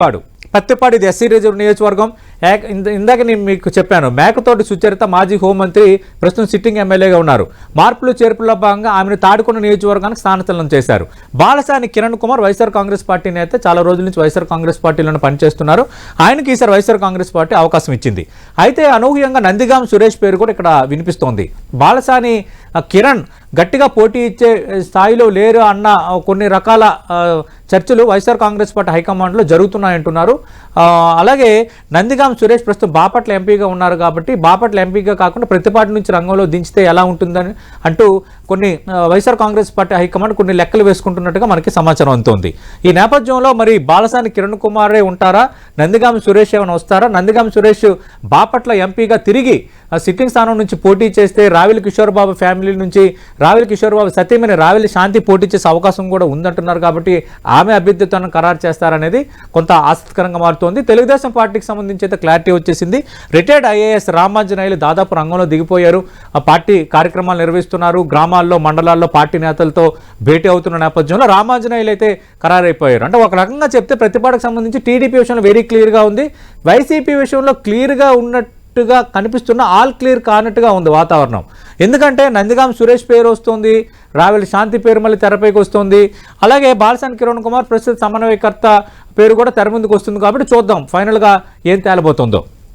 పాడు పత్తిపాడు ఇది SC reserve నియోజకవర్గం. ఇంద- ఇందాక నేను మీకు చెప్పాను మేకతోటి సుచరిత మాజీ హోంమంత్రి ప్రస్తుతం సిట్టింగ్ ఎమ్మెల్యేగా ఉన్నారు. మార్పులు చేర్పుల్లో భాగంగా ఆమెను తాడుకున్న నియోజకవర్గానికి స్థానచలనం చేశారు. బాలసాని కిరణ్ కుమార్ వైఎస్ఆర్ కాంగ్రెస్ పార్టీ నేత చాలా రోజుల నుంచి వైఎస్ఆర్ కాంగ్రెస్ పార్టీలోనే పనిచేస్తున్నారు. ఆయనకి ఈసారి వైఎస్ఆర్ కాంగ్రెస్ పార్టీ అవకాశం ఇచ్చింది. అయితే అనూహ్యంగా నందిగాం సురేష్ పేరు కూడా ఇక్కడ వినిపిస్తోంది. బాలసాని కిరణ్ గట్టిగా పోటీ ఇచ్చే స్థాయిలో లేరు అన్న కొన్ని రకాల చర్చలు వైఎస్ఆర్ కాంగ్రెస్ పార్టీ హైకమాండ్లో జరుగుతున్నాయంటున్నారు. అలాగే నందిగాం సురేష్ ప్రస్తుతం బాపట్ల ఎంపీగా ఉన్నారు కాబట్టి బాపట్ల ఎంపీగా కాకుండా ప్రతిపాటి నుంచి రంగంలో దించితే ఎలా ఉంటుందని అంటూ కొన్ని వైఎస్ఆర్ కాంగ్రెస్ పార్టీ హైకమాండ్ కొన్ని లెక్కలు వేసుకుంటున్నట్టుగా మనకి సమాచారం అందుతోంది. ఈ నేపథ్యంలో మరి బాలసాని కిరణ్ కుమారే ఉంటారా? నందిగాం సురేష్ ఏమైనా వస్తారా? నందిగాం సురేష్ బాపట్ల ఎంపీగా తిరిగి సిట్టింగ్ స్థానం నుంచి పోటీ చేస్తే రావిల కిషోర్ బాబు ఫ్యామిలీ నుంచి రావిల కిషోర్ బాబు సత్యమైన రావిల శాంతి పోటీ చేసే అవకాశం కూడా ఉందంటున్నారు కాబట్టి ఆమె అభ్యర్థిత్వాన్ని ఖరారు చేస్తారనేది కొంత ఆసక్తికరంగా మారుతోంది. తెలుగుదేశం పార్టీకి సంబంధించి అయితే క్లారిటీ వచ్చేసింది. రిటైర్డ్ ఐఏఎస్ రామాంజనేయులు దాదాపు రంగంలో దిగిపోయారు. ఆ పార్టీ కార్యక్రమాలు నిర్వహిస్తున్నారు. గ్రామాల్లో మండలాల్లో పార్టీ నేతలతో భేటీ అవుతున్న నేపథ్యంలో రామాంజనేయులు అయితే ఖరారైపోయారు. అంటే ఒక రకంగా చెప్తే ప్రతిపాటికి సంబంధించి టీడీపీ విషయంలో వెరీ క్లియర్గా ఉంది. వైసీపీ విషయంలో క్లియర్గా ఉన్నట్టు గా కనిపిస్తున్న ఆల్ క్లియర్ కానట్టుగా ఉంది వాతావరణం. ఎందుకంటే నందిగాం సురేష్ పేరు వస్తుంది రావెల్ శాంతి పేరు మళ్ళీ తెరపైకి వస్తుంది. అలాగే బాలసాని కిరణ్ కుమార్ ప్రస్తుత సమన్వయకర్త పేరు కూడా తెర ముందుకు వస్తుంది కాబట్టి చూద్దాం ఫైనల్గా ఏం తేలబోతుందో.